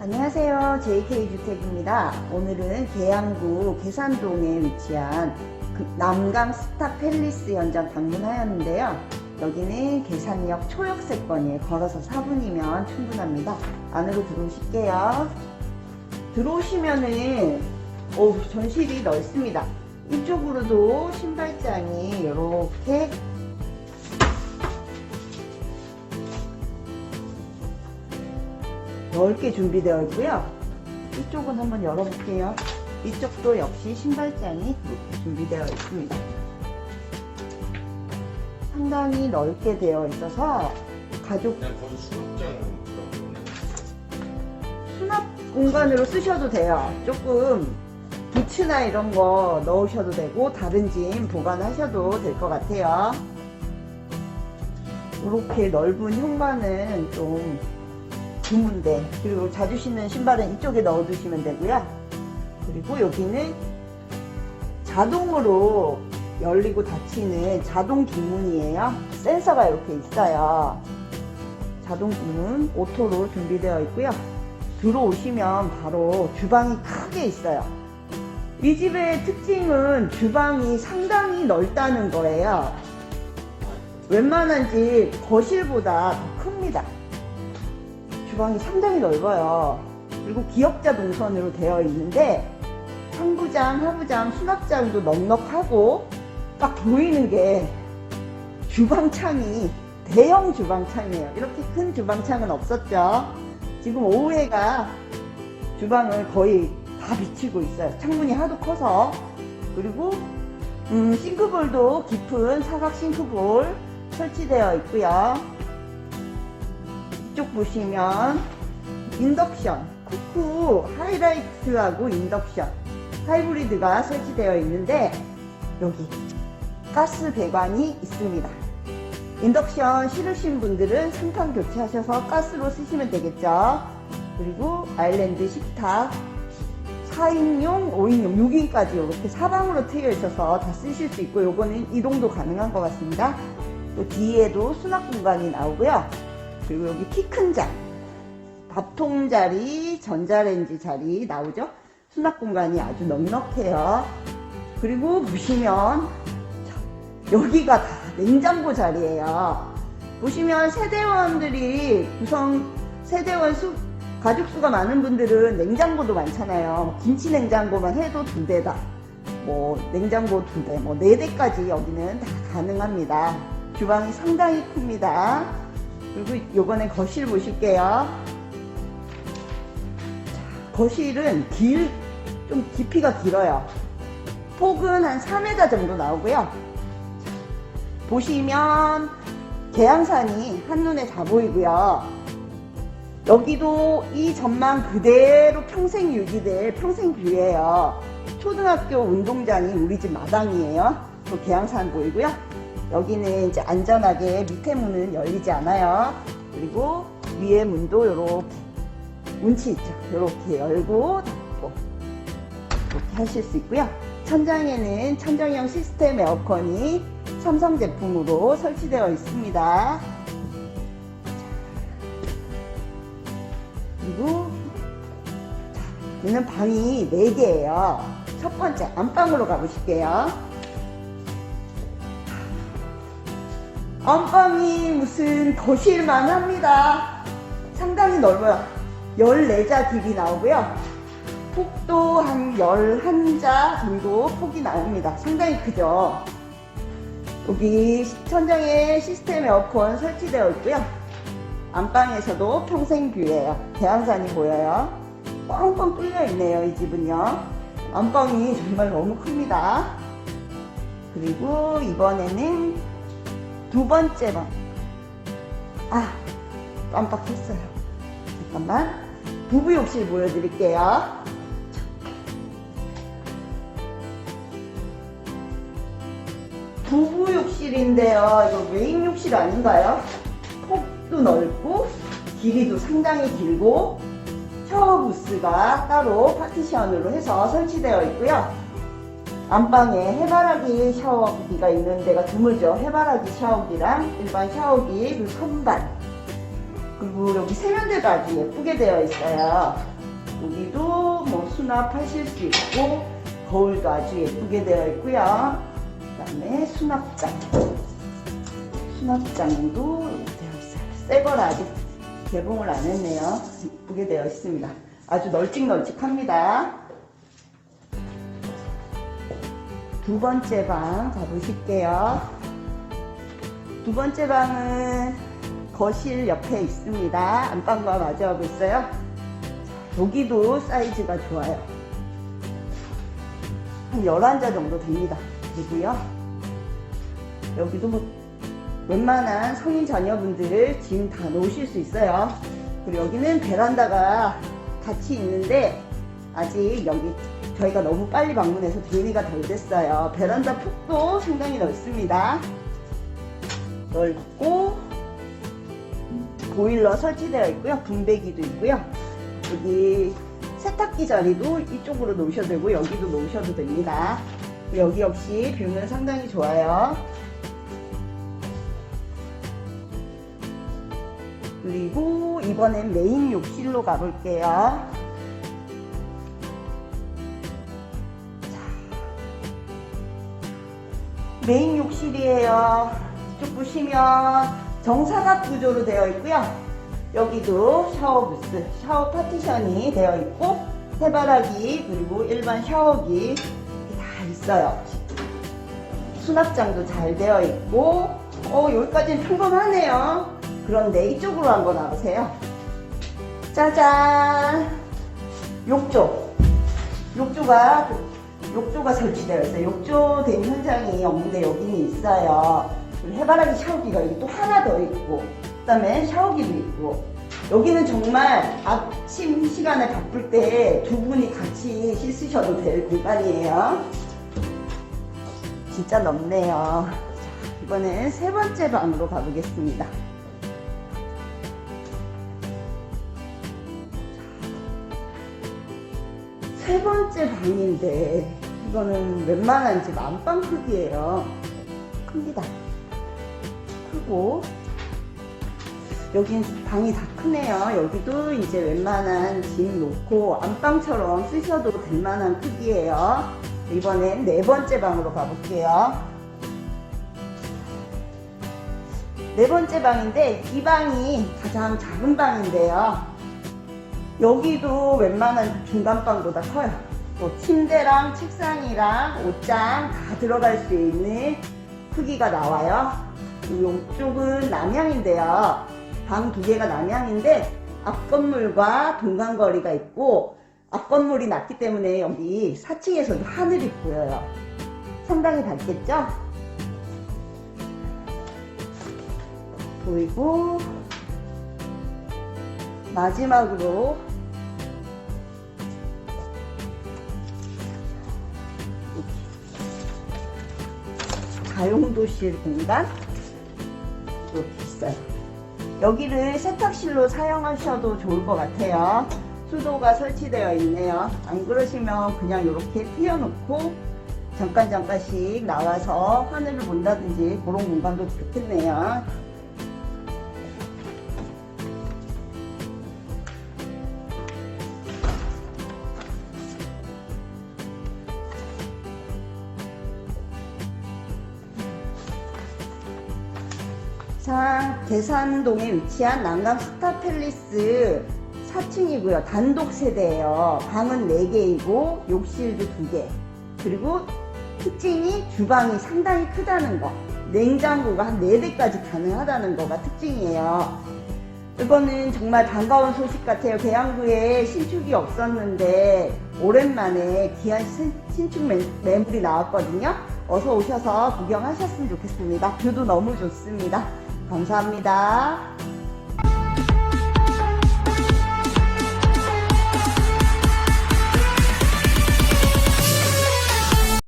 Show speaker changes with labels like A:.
A: 안녕하세요. JK주택입니다. 오늘은 계양구 계산동에 위치한 그 남강 스타 팰리스 현장 방문하였는데요. 여기는 계산역 초역세권이에요. 걸어서 4분이면 충분합니다. 안으로 들어오실게요. 들어오시면은 오, 전실이 넓습니다. 이쪽으로도 신발장이 이렇게 넓게 준비되어 있고요. 이쪽은 한번 열어볼게요. 이쪽도 역시 신발장이 준비되어 있습니다. 상당히 넓게 되어 있어서 가족.
B: 수납
A: 공간으로 쓰셔도 돼요. 조금 부츠나 이런 거 넣으셔도 되고 다른 짐 보관하셔도 될 것 같아요. 이렇게 넓은 현관은 좀 드문데 그리고 자주 신는 신발은 이쪽에 넣어 두시면 되고요. 그리고 여기는 자동으로 열리고 닫히는 자동 기문이에요. 센서가 이렇게 있어요. 자동 기문 오토로 준비되어 있고요. 들어오시면 바로 주방이 크게 있어요. 이 집의 특징은 주방이 상당히 넓다는 거예요. 웬만한 집 거실보다 더 큽니다. 주방이 상당히 넓어요. 그리고 기역자 동선으로 되어 있는데 상부장, 하부장, 수납장도 넉넉하고 딱 보이는 게 주방창이 대형 주방창이에요. 이렇게 큰 주방창은 없었죠. 지금 오후해가 주방을 거의 다 비치고 있어요. 창문이 하도 커서. 그리고 음, 싱크볼도 깊은 사각 싱크볼 설치되어 있고요. 이쪽 보시면 인덕션, 쿠쿠 하이라이트하고 인덕션 하이브리드가 설치되어 있는데 여기 가스 배관이 있습니다. 인덕션 싫으신 분들은 상판 교체하셔서 가스로 쓰시면 되겠죠. 그리고 아일랜드 식탁 4인용, 5인용, 6인까지 이렇게 사방으로 트여 있어서 다 쓰실 수 있고 요거는 이동도 가능한 것 같습니다. 또 뒤에도 수납 공간이 나오고요. 그리고 여기 키큰 잔, 밥통 자리, 전자레인지 자리 나오죠. 수납 공간이 아주 넉넉해요. 그리고 보시면 자, 여기가 다 냉장고 자리예요. 보시면 세대원들이 구성 세대원 수 가족 수가 많은 분들은 냉장고도 많잖아요. 뭐 김치 냉장고만 해도 두 대다. 뭐 냉장고 두 대, 뭐 네 대까지 여기는 다 가능합니다. 주방이 상당히 큽니다. 그리고 요번에 거실 보실게요. 자, 거실은 길, 좀 깊이가 길어요. 폭은 한 4m 정도 나오고요. 보시면 계양산이 한눈에 다 보이고요. 여기도 이 전망 그대로 평생 유지될 평생 뷰예요. 초등학교 운동장이 우리 집 마당이에요. 또 계양산 보이고요. 여기는 이제 안전하게 밑에 문은 열리지 않아요. 그리고 위에 문도 이렇게 운치 있죠. 이렇게 열고 닫고 이렇게 하실 수 있고요. 천장에는 천정형 시스템 에어컨이 삼성 제품으로 설치되어 있습니다. 그리고 자, 얘는 방이 4개예요. 첫 번째 안방으로 가보실게요. 안방이 무슨 거실만 합니다. 상당히 넓어요. 14자 길이 나오고요. 폭도 한 11자 정도 폭이 나옵니다. 상당히 크죠. 여기 천장에 시스템 에어컨 설치되어 있고요. 안방에서도 평생 뷰예요. 대한산이 보여요. 뻥뻥 뚫려 있네요. 이 집은요. 안방이 정말 너무 큽니다. 그리고 이번에는 두 번째 방. 아, 깜빡했어요. 잠깐만. 부부 욕실 보여드릴게요. 부부 욕실인데요. 이거 메인 욕실 아닌가요? 폭도 넓고 길이도 상당히 길고 샤워 부스가 따로 파티션으로 해서 설치되어 있고요. 안방에 해바라기 샤워기가 있는 데가 드물죠. 해바라기 샤워기랑 일반 샤워기 그리고 선반 그리고 여기 세면대가 아주 예쁘게 되어 있어요. 여기도 뭐 수납하실 수 있고 거울도 아주 예쁘게 되어 있고요. 그 다음에 수납장. 수납장도 되어 있어요. 새 거라 아직 개봉을 안 했네요. 예쁘게 되어 있습니다. 아주 널찍널찍합니다. 두 번째 방 가보실게요. 두 번째 방은 거실 옆에 있습니다. 안방과 마주하고 있어요. 여기도 사이즈가 좋아요. 한 11자 정도 됩니다. 그리고요. 여기도 뭐 웬만한 성인 자녀분들 짐 다 놓으실 수 있어요. 그리고 여기는 베란다가 같이 있는데 아직 여기 저희가 너무 빨리 방문해서 대리가 덜 됐어요. 베란다 폭도 상당히 넓습니다. 넓고 보일러 설치되어 있고요. 분배기도 있고요. 여기 세탁기 자리도 이쪽으로 놓으셔도 되고 여기도 놓으셔도 됩니다. 여기 역시 뷰는 상당히 좋아요. 그리고 이번엔 메인 욕실로 가볼게요. 메인 욕실이에요. 이쪽 보시면 정사각 구조로 되어 있고요. 여기도 샤워 부스, 샤워 파티션이 되어 있고 해바라기 그리고 일반 샤워기 다 있어요. 수납장도 잘 되어 있고 어 여기까지는 평범하네요. 그런데 이쪽으로 한번 와보세요. 짜잔! 욕조. 욕조가 욕조가 설치되어 있어요. 욕조된 현장이 없는데 여기는 있어요. 해바라기 샤워기가 여기 또 하나 더 있고, 그 다음에 샤워기도 있고, 여기는 정말 아침 시간에 바쁠 때 두 분이 같이 씻으셔도 될 공간이에요. 진짜 넓네요. 자, 이번엔 세 번째 방으로 가보겠습니다. 세 번째 방인데 이거는 웬만한 집 안방 크기예요. 큽니다. 크고 여긴 방이 다 크네요. 여기도 이제 웬만한 짐 놓고 안방처럼 쓰셔도 될 만한 크기예요. 이번엔 네 번째 방으로 가볼게요. 네 번째 방인데 이 방이 가장 작은 방인데요. 여기도 왼만한 중간방보다 커요. 또 침대랑 책상이랑 옷장 다 들어갈 수 있는 크기가 나와요. 이쪽은 남향인데요. 방 두 개가 남향인데 앞 건물과 동간 거리가 있고 앞 건물이 낮기 때문에 여기 4층에서도 하늘이 보여요. 상당히 밝겠죠? 보이고 마지막으로 다용도실 공간 이렇게 있어요. 여기를 세탁실로 사용하셔도 좋을 것 같아요. 수도가 설치되어 있네요. 안 그러시면 그냥 이렇게 피워놓고 잠깐 잠깐씩 나와서 하늘을 본다든지 그런 공간도 좋겠네요. 자, 계산동에 위치한 난강 스타팰리스 4층이고요. 단독 세대예요. 방은 4개이고 욕실도 2개. 그리고 특징이 주방이 상당히 크다는 거. 냉장고가 한 4대까지 가능하다는 거가 특징이에요. 이거는 정말 반가운 소식 같아요. 계양구에 신축이 없었는데 오랜만에 귀한 신- 신축 매- 매물이 나왔거든요. 어서 오셔서 구경하셨으면 좋겠습니다. 뷰도 너무 좋습니다. 감사합니다.